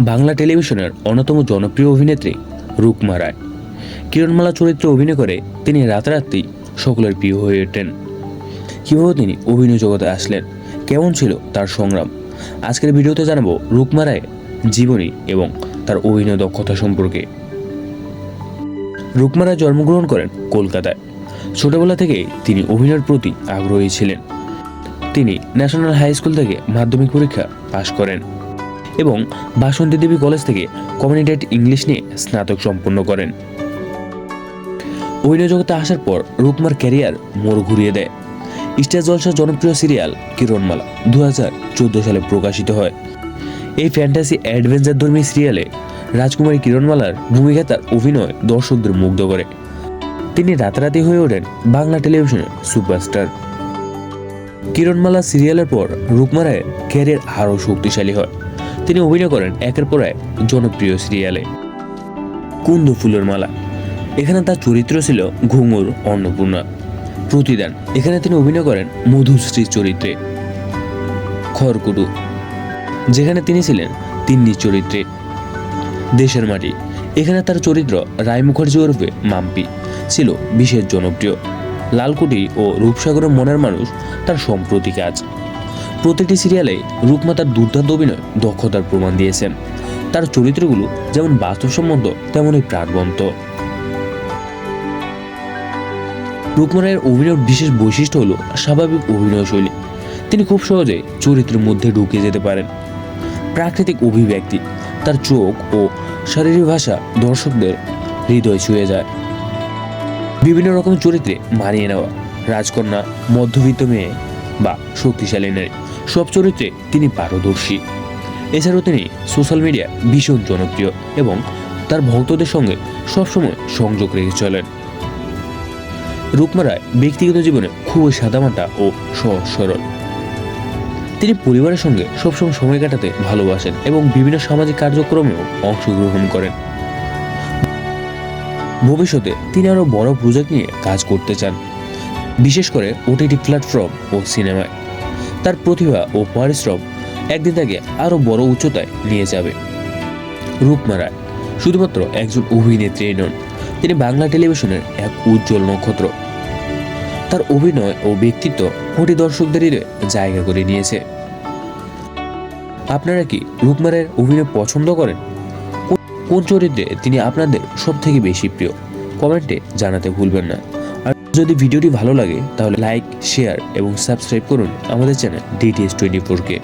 বাংলা টেলিভিশনের অন্যতম জনপ্রিয় অভিনেত্রী রুকমা রায়। কিরণমালা চরিত্রে অভিনয় করে তিনি রাতারাতি সকলের প্রিয় হয়ে ওঠেন। কীভাবে তিনি অভিনয় জগতে আসলেন, কেমন ছিল তার সংগ্রাম, আজকের ভিডিওতে জানাব রুকমা রায়ের জীবনী এবং তার অভিনয় দক্ষতা সম্পর্কে। রুকমা রায় জন্মগ্রহণ করেন কলকাতায়। ছোটবেলা থেকেই তিনি অভিনয়ের প্রতি আগ্রহী ছিলেন। তিনি ন্যাশনাল হাই স্কুল থেকে মাধ্যমিক পরীক্ষা পাশ করেন। এবং বাসন্তী দেবী কলেজ থেকে কমিউনিটেড ইংলিশ নিয়ে স্নাতক সম্পন্ন করেন। অভিনয় জগতে আসার পর রূপমার ক্যারিয়ার মোড় ঘুরিয়ে দেয়। স্টার জলসার জনপ্রিয় সিরিয়াল কিরণমালা দু সালে প্রকাশিত হয়। এই ফ্যান্টাসি অ্যাডভেঞ্চার ধর্মী সিরিয়ালে রাজকুমারী কিরণমালার ভূমিকা তার অভিনয় দর্শকদের মুগ্ধ করে। তিনি রাতারাতি হয়ে ওঠেন বাংলা টেলিভিশনের সুপারস্টার। কিরণমালা সিরিয়ালের পর রুকমা রায়ের ক্যারিয়ার আরও শক্তিশালী হয়। তিনি অভিনয় করেন একের পর এক জনপ্রিয় সিরিয়ালে। কুন্দ ফুলের মালা। এখানে তার চরিত্র ছিল ঘুঙুর অন্নপূর্ণা। প্রতিদান। এখানে তিনি অভিনয় করেন মধুশ্রী চরিত্রে। খড়কুটু। যেখানে তিনি ছিলেন তিন্নি চরিত্রে। দেশের মাটি। এখানে তার চরিত্র রায় মুখার্জি ওরফে মাম্পি। ছিল বিশেষ জনপ্রিয়। লালকুটি ও রূপসাগরের মনের মানুষ তার সম্প্রতি কাজ। প্রতিটি সিরিয়ালে রূপমা তার দুর্দান্ত অভিনয়, দক্ষতার প্রমাণ দিয়েছেন তার চরিত্রগুলো যেমন বাস্তবসম্মত, তেমনই প্রাণবন্ত। রুকমা রায়ের অভিনয়ের বিশেষ বৈশিষ্ট্য হলো স্বাভাবিক অভিনয় শৈলী। তিনি খুব সহজে চরিত্রের মধ্যে ঢুকে যেতে পারেন। প্রাকৃতিক অভিব্যক্তি, তার চোখ ও শারীরিক ভাষা দর্শকদের হৃদয় ছুঁয়ে যায়। বিভিন্ন রকম চরিত্রে মানিয়ে নেওয়া, রাজকন্যা, মধ্যবিত্ত মেয়ে বা শক্তিশালী নারী। সব চরিত্রে তিনি পারদর্শী। এছাড়াও তিনি সোশ্যাল মিডিয়া ভীষণ জনপ্রিয় এবং তার ভক্তদের সঙ্গে সবসময় সংযোগ রেখে চলেন। রুকমা রায় ব্যক্তিগত জীবনে খুবই সাদামাটা ও সহজ সরল তিনি পরিবারের সঙ্গে সবসময় সময় কাটাতে ভালোবাসেন এবং বিভিন্ন সামাজিক কার্যক্রমেও অংশগ্রহণ করেন। ভবিষ্যতে তিনি আরও বড় প্রজেক্ট নিয়ে কাজ করতে চান, বিশেষ করে ওটিটি প্ল্যাটফর্ম ও সিনেমায়। তার প্রতিভা ও পরিশ্রম একদিন তাকে আরও বড় উচ্চতায় নিয়ে যাবে। রূপমা রায় শুধুমাত্র একজন অভিনেত্রী নন, তিনি বাংলা টেলিভিশনের এক উজ্জ্বল নক্ষত্র। তার অভিনয় ও ব্যক্তিত্ব কোটি দর্শকদের জায়গা করে নিয়েছে। আপনারা কি রূপমারের অভিনয় পছন্দ করেন? কোন- চরিত্রে তিনি আপনাদের সব থেকে বেশি প্রিয়? কমেন্টে জানাতে ভুলবেন না। যদি ভিডিওটি ভালো লাগে, তাহলে লাইক শেয়ার এবং সাবস্ক্রাইব করুন আমাদের চ্যানেল ডিটিএস টোয়েন্টি ফোরকে